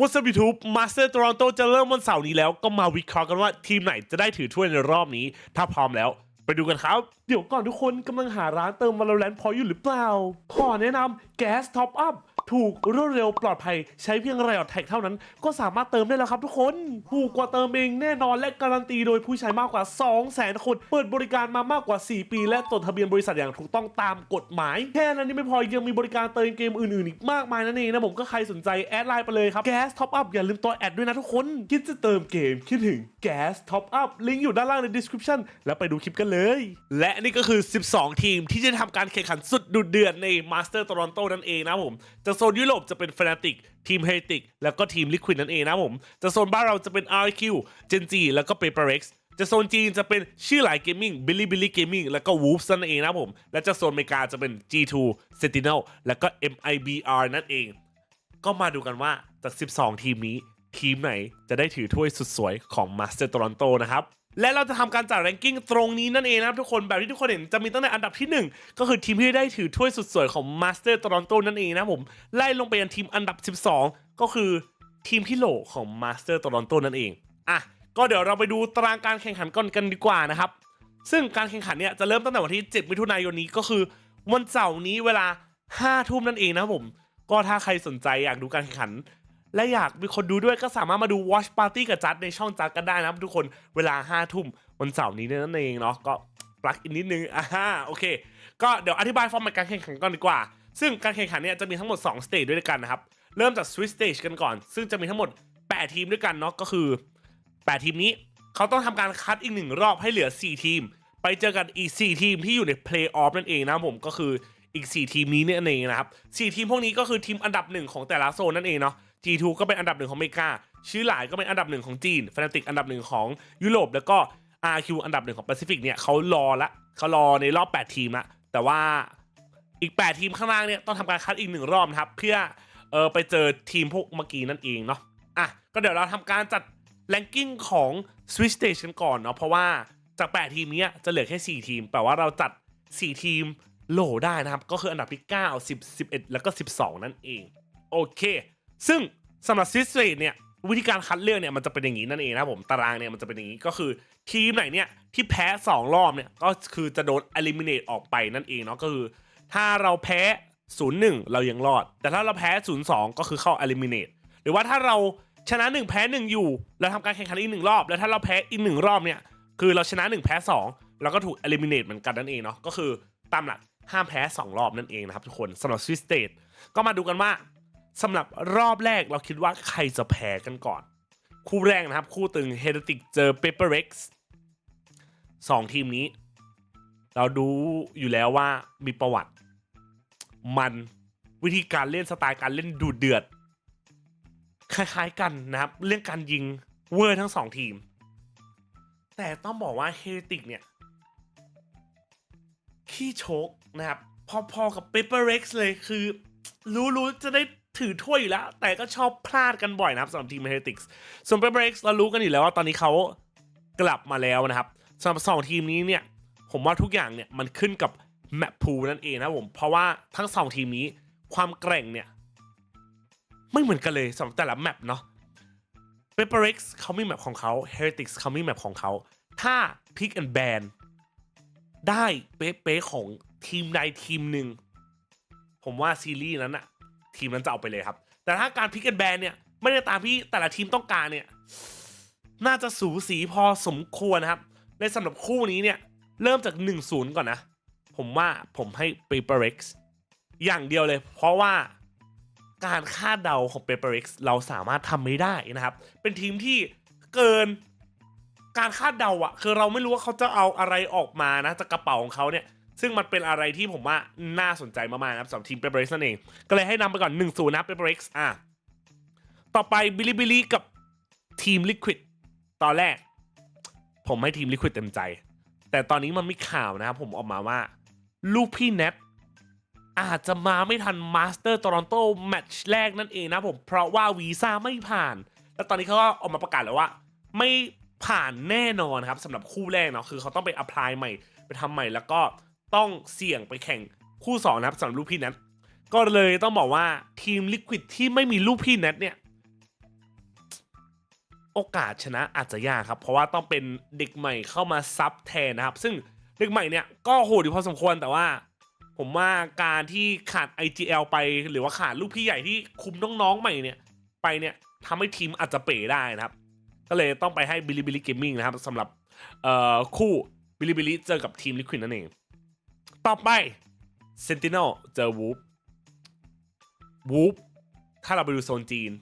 ว h a t s up YouTube Master Toronto จะเริ่มวันเสาร์นี้แล้วก็มาวิเคราะห์กันว่าทีมไหนจะได้ถือถ้วยในรอบนี้ ถ้าพร้อมแล้ว ไปดูกันครับ เดี๋ยวก่อนทุกคนกำลังหาร้านเติม Valorant พออยู่หรือเปล่า ขอแนะนำ Gas Top Up ถูกรวดเร็วปลอดภัย ใช้เพียงไรออดแท็กเท่านั้น ก็สามารถเติมได้แล้วครับทุกคนถูกกว่าเติมเองแน่นอนและการันตีโดยผู้ใช้มากกว่า 200,000 คน เปิดบริการมามากกว่า 4 ปี และจดทะเบียนบริษัทอย่างถูกต้องตามกฎหมาย แค่นั้นนี่ไม่พอยังมีบริการเติมเกมอื่นๆอีกมากมายนั่นเองนะผมก็ใครสนใจแอดไลน์ไปเลยครับ Gas Top Up อย่าลืมตัวแอดด้วยนะทุกคนคิดจะเติมเกมคิดถึง Gas Top Up ลิงก์อยู่ด้านล่างใน description แล้วไปดูคลิปกันเลย และนี่ก็คือ 12 ทีมที่จะทำการแข่งขันสุดดุเดือดใน Master Toronto นั่นเองนะผมจากโซนยุโรปจะเป็น Fnatic ทีม Heretic แล้วก็ทีม Liquid นั่นเองนะผมจากโซนบ้านเราจะเป็น RQ Gen G แล้วก็ PaperX จะโซนจีนจะเป็นชื่อหลายเกมมิ่ง Billy Billy Gaming แล้วก็ Wolves นั่นเองนะผม และจะโซนอเมริกาจะเป็น G2 Sentinel แล้วก็ MIBR นั่นเอง ก็มาดูกันว่าจาก 12 ทีมนี้ ทีมไหนจะได้ถือถ้วยสุดสวยของ Master Toronto นะครับ และเราจะทำการจัดแรงกิ้งตรงนี้นั่นเองนะครับทุกคนแบบที่ทุกคนเห็นจะมีตั้งแต่อันดับที่ 1 ก็คือทีมที่ได้ถือถ้วยสุดสวยของ Master Toronto นั่นเองนะผม ไล่ลงไปยันทีมอันดับ 12 ก็คือทีมที่โหลของ Master Toronto นั่นเองอะก็เดี๋ยวเราไปดูตารางการแข่งขันก่อนกันดีกว่านะครับ ซึ่งการแข่งขันเนี่ยจะเริ่มตั้งแต่วันที่ 7 มิถุนายนนี้ก็คือวันเสาร์นี้เวลา5ทุ่มนั่นเองนะครับผม ก็ถ้าใครสนใจอยากดูการแข่งขัน และอยากมีคนดูด้วยก็สามารถมาดู Watch Party กับจัดในช่องจัดกันได้นะครับทุกคนเวลา5ทุ่มวันเสาร์นี้นั่นเองเนาะก็ปลักอินนิดนึงอ่าฮะโอเค ก็เดี๋ยวอธิบายฟอร์มการแข่งขันก่อนดีกว่า ซึ่งการแข่งขันเนี่ยจะมีทั้งหมด 2 สเตจด้วยกันนะครับ เริ่มจาก Swiss Stage กันก่อน ซึ่งจะมีทั้งหมด 8 ทีมด้วยกันเนาะก็คือ 8 ทีมนี้เขาต้องทำการคัดอีกหนึ่งรอบให้เหลือ 4 ทีม ไปเจอกันอีก 4 ทีมที่อยู่ใน Play Off นั่นเองนะผมก็คืออีก 4 ทีมนี้เนี่ยเองนะครับ4ทีมพวกนี้ก็คือทีมอันดับหนึ่งของแต่ละโซนนั่นเองเนาะ G2 ก็เป็นอันดับหนึ่งของอเมริกา ชื่อหลายก็เป็นอันดับหนึ่งของจีน Fnatic อันดับหนึ่งของยุโรป แล้วก็ RQ อันดับหนึ่งของแปซิฟิกเนี่ยเขารอละเขารอในรอบ 8 ทีมละแต่ว่าอีก 8 ทีมข้างล่างเนี่ยต้องทำการคัดอีกหนึ่งรอบนะครับ เพื่อเออไปเจอทีมพวกเมื่อกี้นั่นเองเนาะอะก็เดี๋ยวเราทำการจัดแรงกิ้งของ Switch Stage กันก่อนเนาะเพราะว่าจาก 8 ทีมนี้จะเหลือแค่ 4 ทีมแต่ว่าเราจัด 4 ทีมโหลได้นะครับ ก็คืออันดับที่ 9 10 11 แล้วก็ 12 นั่นเอง โอเค ซึ่งสำหรับซิสเตทเนี่ยวิธีการคัดเลือกเนี่ยมันจะเป็นอย่างนี้นั่นเองนะผมตารางเนี่ยมันจะเป็นอย่างนี้ก็คือทีมไหนเนี่ยที่แพ้ 2 รอบเนี่ยก็คือจะโดน eliminate ออกไปนั่นเองเนาะก็คือ ถ้าเราแพ้ 0-1 เรายังรอด แต่ถ้าเราแพ้ 0-2 ก็คือเข้า eliminate หรือว่าถ้าเราชนะ 1 แพ้ 1 อยู่ แล้วทำการแข่งขันอีกหนึ่งรอบ แล้วถ้าเราแพ้อีกหนึ่งรอบเนี่ยคือเราชนะ 1 แพ้2เราก็ถูก eliminate เหมือนกันนั่นเองเนาะก็คือตามหลักห้ามแพ้ 2 รอบนั่นเองนะครับทุกคนสำหรับ Swiss State ก็มาดูกันว่า สำหรับรอบแรกเราคิดว่าใครจะแพ้กันก่อน คู่แรกนะครับ คู่ตึง h e r e t i c เจอ Paper Rex สองทีมนี้ เราดูอยู่แล้วว่ามีประวัติ มันวิธีการเล่นสไตล์การเล่นดูเดือด คล้ายๆกันนะครับ เรื่องการยิงเวอร์ทั้งสองทีม แต่ต้องบอกว่า h e r e t i c เนี่ยขี้โชกนะครับ พอๆกับ Paper Rex เลยคือ รู้รู้จะได้ ถือถ้วยอยู่แล้ว แต่ก็ชอบพลาดกันบ่อยนะครับสำหรับทีม h e r e t i c s ส่วน p a p e r X เรารู้กันอยู่แล้วว่าตอนนี้เขากลับมาแล้วนะครับสำหรับสองทีมนี้เนี่ย ผมว่าทุกอย่างเนี่ยมันขึ้นกับแมปพูนั่นเองนะผมเพราะว่าทั้งสองทีมนี้ความแกร่งเนี่ย ไม่เหมือนกันเลยสำหรับแต่ละแมปเนาะ p a p e r X เขามีแมปของเขา h e r e t i c s เขามีแมปของเขา ถ้า Pick and Ban ได้เป๊ะๆของทีมใดทีมหนึ่ง ผมว่าซีรีส์นั้นอะ ทีมนั้นจะเอาไปเลยครับ แต่ถ้าการพิกเกนแบนเนี่ย ไม่ได้ตามที่แต่ละทีมต้องการเนี่ย น่าจะสูสีพอสมควรนะครับ ในสำหรับคู่นี้เนี่ย เริ่มจาก 1-0 ก่อนนะ ผมว่าผมให้ Paper X อย่างเดียวเลย เพราะว่าการคาดเดาของ Paper X เราสามารถทำไม่ได้นะครับ เป็นทีมที่เกินการคาดเดาอะคือเราไม่รู้ว่าเขาจะเอาอะไรออกมานะจากกระเป๋าของเขาเนี่ย ซึ่งมันเป็นอะไรที่ผมว่าน่าสนใจมากๆนะครับสำหรับทีมเปเปอร์เร็กซ์นั่นเอง ก็เลยให้นำไปก่อน 1 0นะเปเปอร์เร็กซ์อะต่อไปบิลิบิลิกับทีมลิควิดตอนแรก ผมให้ทีมลิควิดเต็มใจ แต่ตอนนี้มันมีข่าวนะครับผมออกมาว่า ลูกพี่เน็ตอาจจะมาไม่ทันมาสเตอร์โตลอนโตแมตช์แรกนั่นเองนะผมเพราะว่าวีซ่าไม่ผ่าน แล้วตอนนี้เขาก็ออกมาประกาศแล้วว่า ไม่ผ่านแน่นอนครับสำหรับคู่แรกเนาะคือเขาต้องไปอ p พลายใหม่ไปทำใหม่แล้วก็ ต้องเสี่ยงไปแข่งคู่2นะครับสำหรับลูกพี่แนทก็เลยต้องบอกว่าทีมลิควิดที่ไม่มีลูกพี่แนทเนี่ย โอกาสชนะอาจจะยากครับ เพราะว่าต้องเป็นเด็กใหม่เข้ามาซับแทนนะครับ ซึ่งเด็กใหม่เนี่ยก็โหดอยู่พอสมควรแต่ว่า ผมว่าการที่ขาด IGL ไปหรือว่าขาดลูกพี่ใหญ่ที่คุมน้องๆใหม่เนี่ย ไปเนี่ยทำให้ทีมอาจจะเป๋ได้นะครับ ก็เลยต้องไปให้บิลิบิลิเกมมิ่งนะครับสำหรับคู่บิลิบิลิเจอกับทีมลิควินนั่นเอง ต่อไปเซนติเนลเจอวูฟวูฟถ้าเราไปดูโซนจีน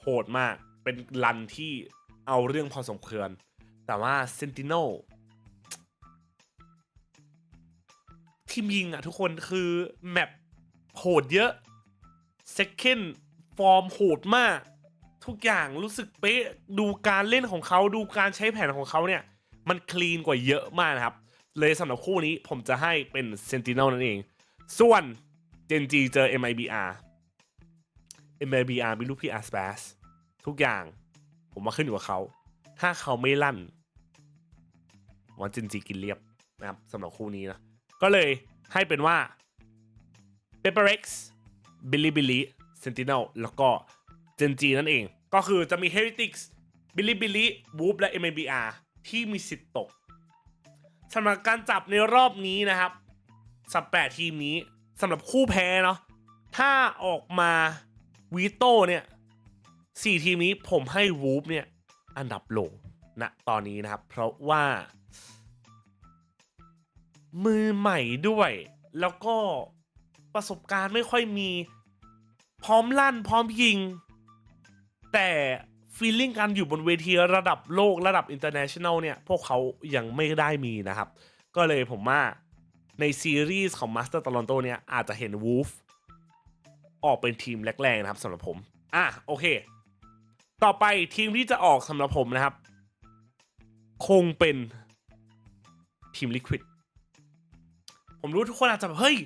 โหดมากเป็นรันที่เอาเรื่องพอสมควรแต่ว่าเซนติเนลทีมยิงอะทุกคนคือ แมปโหดเยอะเซคันฟอร์มโหดมาก ทุกอย่างรู้สึกเป๊ะดูการเล่นของเขาดูการใช้แผนของเขาเนี่ย มันคลีนกว่าเยอะมากนะครับ เลยสำหรับคู่นี้ผมจะให้เป็นเซนติเนลนั่นเอง ส่วนเจนจีเจอ MIBR MIBR มีลูกพี่อาร์ส a สทุกอย่างผมมาขึ้นอยู่กับเขา ถ้าเขาไม่ลั่นว่าเจนจีกินเรียบนะครับสำหรับคู่นี้นะ ก็เลยให้เป็นว่า p e p e r x Billy Billy Sentinel แล้วก็ Gen G นั่นเอง ก็คือจะมี Heretics Billy Billy Whoop และ MABR ที่มีสิทธิ์ตก สำหรับการจับในรอบนี้นะครับสับแปดทีมนี้สำหรับคู่แพ้เนาะถ้าออกมาวีโต้เนี่ยสี่ทีมนี้ผมให้ Whoop เนี่ยอันดับโหลณตอนนี้นะครับ เพราะว่า มือใหม่ด้วย แล้วก็ประสบการณ์ไม่ค่อยมี พร้อมลั่นพร้อมยิง แต่ ฟีลลิ่งการอยู่บนเวทีระดับโลกระดับอินเตอร์เนชั่นแนลเนี่ย พวกเขายังไม่ได้มีนะครับ ก็เลยผมว่าในซีรีส์ของ Master Toronto เนี่ย อาจจะเห็น Wolf ออกเป็นทีมแรกๆนะครับสำหรับผม อะ โอเค ต่อไปทีมที่จะออกสำหรับผมนะครับ คงเป็นทีม Liquid ผมรู้ทุกคนอาจจะแบบเฮ้ย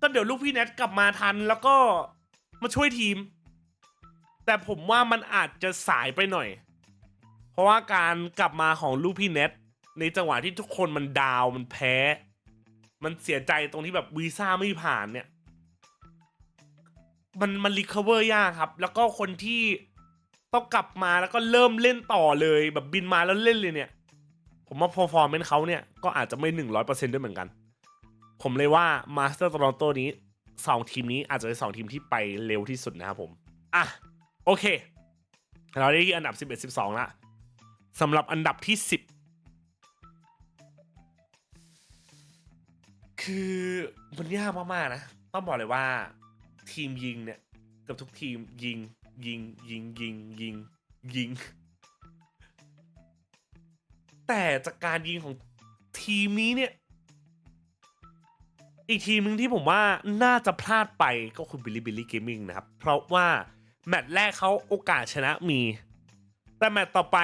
ก็เดี๋ยวลูกพี่เน็ตกลับมาทันแล้วก็มาช่วยทีม แต่ผมว่ามันอาจจะสายไปหน่อย เพราะว่าการกลับมาของลูกพี่เน็ตในจังหวะที่ทุกคนมันดาวมันแพ้ มันเสียใจตรงที่แบบวีซ่าไม่ผ่านเนี่ย มันมันรีคาเวอร์ยากครับ แล้วก็คนที่ต้องกลับมาแล้วก็เริ่มเล่นต่อเลยแบบบินมาแล้วเล่นเลยเนี่ย ผมว่าพอฟอร์มเป็นเขาเนี่ยก็อาจจะไม่หนึ่งร้อยเปอร์เซ็นต์ด้วยเหมือนกัน ผมเลยว่ามาสเตอร์ตอรอนโตนี้สองทีมนี้อาจจะเป็นสองทีมที่ไปเร็วที่สุดนะครับผม อะ โอเค เราได้ที่อันดับ 11 12ละสำหรับอันดับที่ 10 คือมันยากมากๆนะ ต้องบอกเลยว่า ทีมยิงเนี่ยเกับทุกทีมยิงยิงยิงยิงยิงยิง แต่จากการยิงของทีมนี้เนี่ย อีกทีมหนึ่งที่ผมว่าน่าจะพลาดไปก็คือ Billy Billy Gaming นะครับ เพราะว่า แมตช์แรกเขาโอกาสชนะมี แต่แมตช์ต่อไป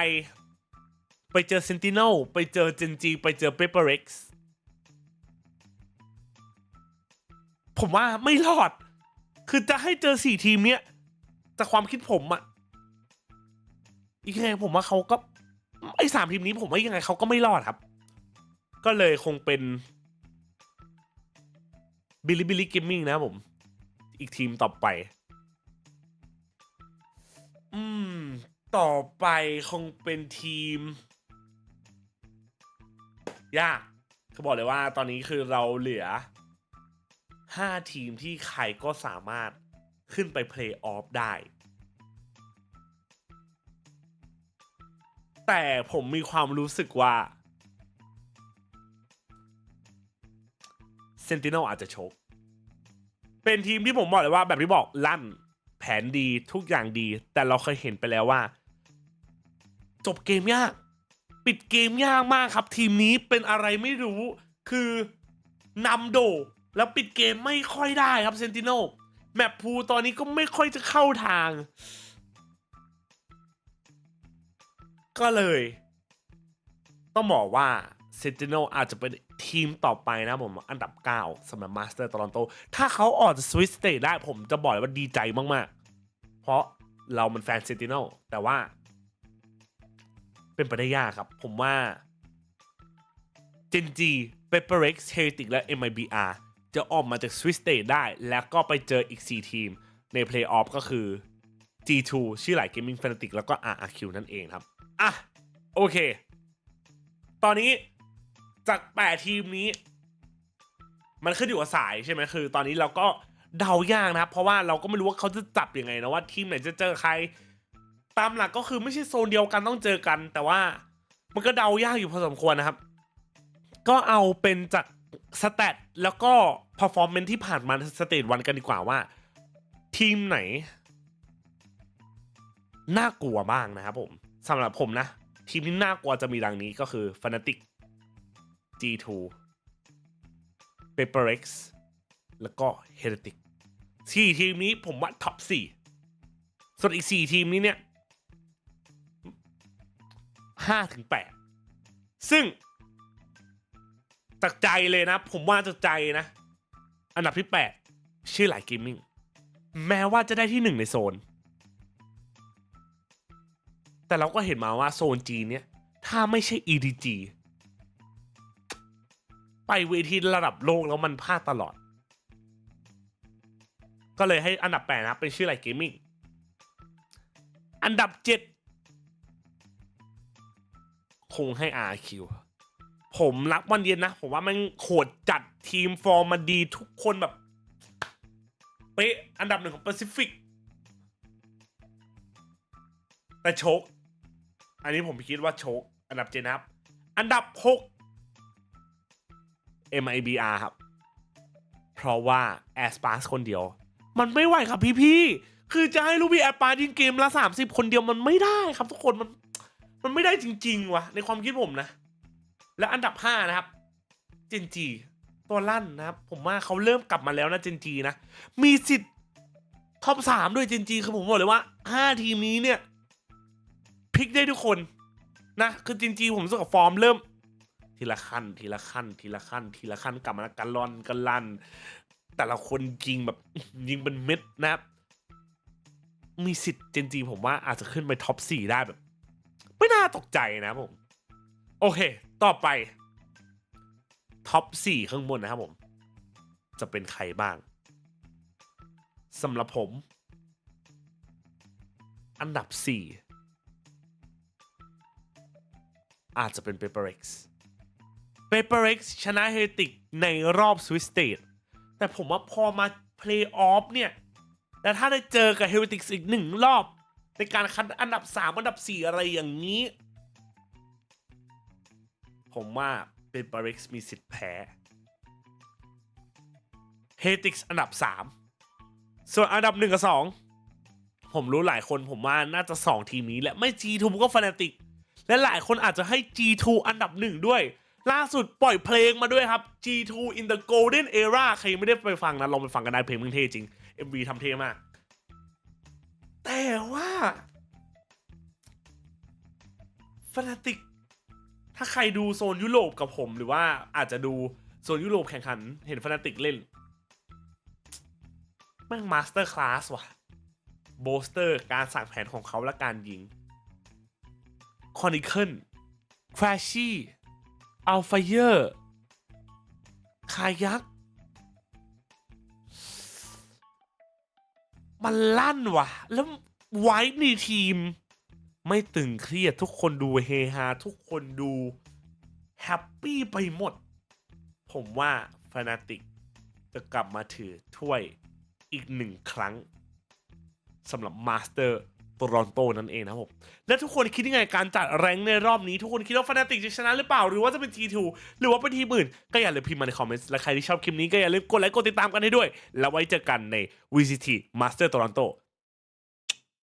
ไปเจอ Sentinel ไปเจอ Gen G ไปเจอ p a p e r X ผมว่าไม่รอด คือจะให้เจอสี่ทีมเนี้ยจากความคิดผมอะอีกไงผมว่าเขาก็ไอ้สามทีมนี้ผมว่ายังไงเขาก็ไม่รอดครับ ก็เลยคงเป็นบิลลี่บิลลี่เกมมิ่งนะผม อีกทีมต่อไป อืม ต่อไปคงเป็นทีม ยากคือบอกเลยว่าตอนนี้คือเราเหลือ5ทีมที่ใครก็สามารถขึ้นไปเพลย์ออฟได้ แต่ผมมีความรู้สึกว่าเซนติ n น l อาจจะโชคเป็นทีมที่ผมบอกเลยว่าแบบที่บอกลั่น แผนดีทุกอย่างดี แต่เราเคยเห็นไปแล้วว่า จบเกมยาก ปิดเกมยากมากครับ ทีมนี้เป็นอะไรไม่รู้ คือนำโด แล้วปิดเกมไม่ค่อยได้ครับเซนติโนแมปพูตอนนี้ก็ไม่ค่อยจะเข้าทาง ก็เลย ต้องบอกว่าเซนติโนอาจจะเป็น ทีมต่อไปนะผมอันดับ 9สำหรับมาสเตอร์ตอรอนโต ถ้าเขาออกจากสวิสเตทได้ผมจะบอกเลยว่าดีใจมากๆ เพราะเรามันแฟนเซนติโนแต่ว่า เป็นไปได้ยากครับ ผมว่า Gen G p e p e r x Heretics และ MIBR จะออกมาจาก Swiss State ได้ แล้วก็ไปเจออีก 4 ทีมใน Playoff ก็คือ G2 ชื่อหลาย Gaming Fanatic แล้วก็ RRQ นั่นเองครับ อะ โอเค ตอนนี้ จากแปดทีมนี้ มันขึ้นอยู่กับสายใช่ไหมคือ ตอนนี้เราก็เดายากนะครับ เพราะว่าเราก็ไม่รู้ว่าเขาจะจับยังไงนะว่าทีมไหนจะเจอใคร ตามหลักก็คือไม่ใช่โซนเดียวกันต้องเจอกัน แต่ว่ามันก็เดายากอยู่พอสมควรนะครับ ก็เอาเป็นจากสเตตแล้วก็ performance ที่ผ่านมาสเตตวันกันดีกว่าว่า ทีมไหน น่ากลัวบ้างนะครับผมสำหรับผมนะ ทีมที่น่ากลัวจะมีดังนี้ก็คือ Fnatic G2 Paper X แล้วก็ Heretic สี่ทีมนี้ผมว่าท็อปสี่ส่วนอีกสี่ทีมนี้เนี่ยห้าถึงแปดซึ่งจากใจเลยนะ ผมว่าจากใจนะ อันดับที่8ชื่อหลายเกมมิ่งแม้ว่าจะได้ที่1ในโซน แต่เราก็เห็นมาว่าโซนจีนเนี่ย ถ้าไม่ใช่ EDG ไปเวทีระดับโลกแล้วมันพลาดตลอด ก็เลยให้อันดับ8นะเป็นชื่อหลายเกมมิ่งอันดับ7คงให้ RQ ผมรักวันเย็นนะ ผมว่ามันโขดจัดทีมฟอร์มมาดีทุกคนแบบ เป๊ะ อันดับหนึ่งของแปซิฟิกแต่โชค อันนี้ผมคิดว่าโชค อันดับเจดนะครับ อันดับ6 MIBR ครับ เพราะว่า a s p a r คนเดียว มันไม่ไหวครับพี่ๆคือจะให้ลูกพี่แอปปายิงเกมละ 30 คนเดียวมันไม่ได้ครับทุกคนมันมันไม่ได้จริงๆว่ะในความคิดผมนะ และอันดับ 5 นะครับเจนจีตัวลั่นนะครับ ผมว่าเขาเริ่มกลับมาแล้วนะเจนจีนะ มีสิทธิ์ท็อปสามด้วยเจนจีคือผมบอกเลยว่า 5 ทีมนี้เนี่ยพลิกได้ทุกคนนะ คือเจนจีผมรู้สึกกับฟอร์มเริ่ม ทีละขั้น ทีละขั้น ทีละขั้น ทีละขั้นกลับมากันลอนกันลัน แต่ละคนยิงแบบยิงเป็นเม็ดนะมีสิทธิ์เจนจีผมว่าอาจจะขึ้นไปท็อปสี่ได้แบบ ไม่น่าตกใจนะผม โอเค ต่อไปท็อป4ข้างบนนะครับผม จะเป็นใครบ้างสำหรับผม อันดับ4อาจจะเป็น Paper X Paper X ชนะเฮติกในรอบสวิสเตทแต่ผมว่าพอมาเพลย์ออฟเนี่ย แล้วถ้าได้เจอกับเฮติกอีกหนึ่งรอบ ในการคัดอันดับ 3 อันดับ 4 อะไรอย่างนี้ ผมว่าเป็นบาริกมีสิทธิ์แพ้เฮติกอันดับ 3 ส่วนอันดับ 1 กับ 2 ผมรู้หลายคนผมว่าน่าจะ 2 ทีมนี้แหละไม่ G2 ก็ฟ a นติกและหลายคนอาจจะให้ G2 อันดับ 1 ด้วย ล่าสุดปล่อยเพลงมาด้วยครับ G2 in the golden era ใครไม่ได้ไปฟังนะลองไปฟังกันได้เพลงมึงเท่จริง MV ทำเท่มาก แต่ว่าฟ a นติก ถ้าใครดูโซนยุโรปกับผมหรือว่าอาจจะดูโซนยุโรปแข่งขัน เห็นฟนาติกเล่นแม่งมาสเตอร์คลาสว่ะโบสเตอร์การสั่งแผนของเขาและการยิงคอนิเคิลแฟชี่ อัลไฟเยอร์คายัก มันลั่นว่ะ แล้วไว้ในทีม ไม่ตึงเครียดทุกคนดูเฮฮา ทุกคนดู แฮปปี้ไปหมด ผมว่าฟนาติกจะกลับมาถือถ้วยอีกหนึ่งครั้งสำหรับมาสเตอร์ โตรอนโตนั่นเองนะผมและทุกคนคิดยังไงการจัดแรงในรอบนี้ ทุกคนคิดว่าฟนาติกจะชนะหรือเปล่า หรือว่าจะเป็น G2 หรือว่าเป็นทีมอื่น ก็อย่าลืมพิมพ์มาในคอมเมนต์และใครที่ชอบคลิปนี้ก็อย่าลืมกดไลค์กดติดตามกันให้ด้วย แล้วไว้เจอกันใน VCT Master Toronto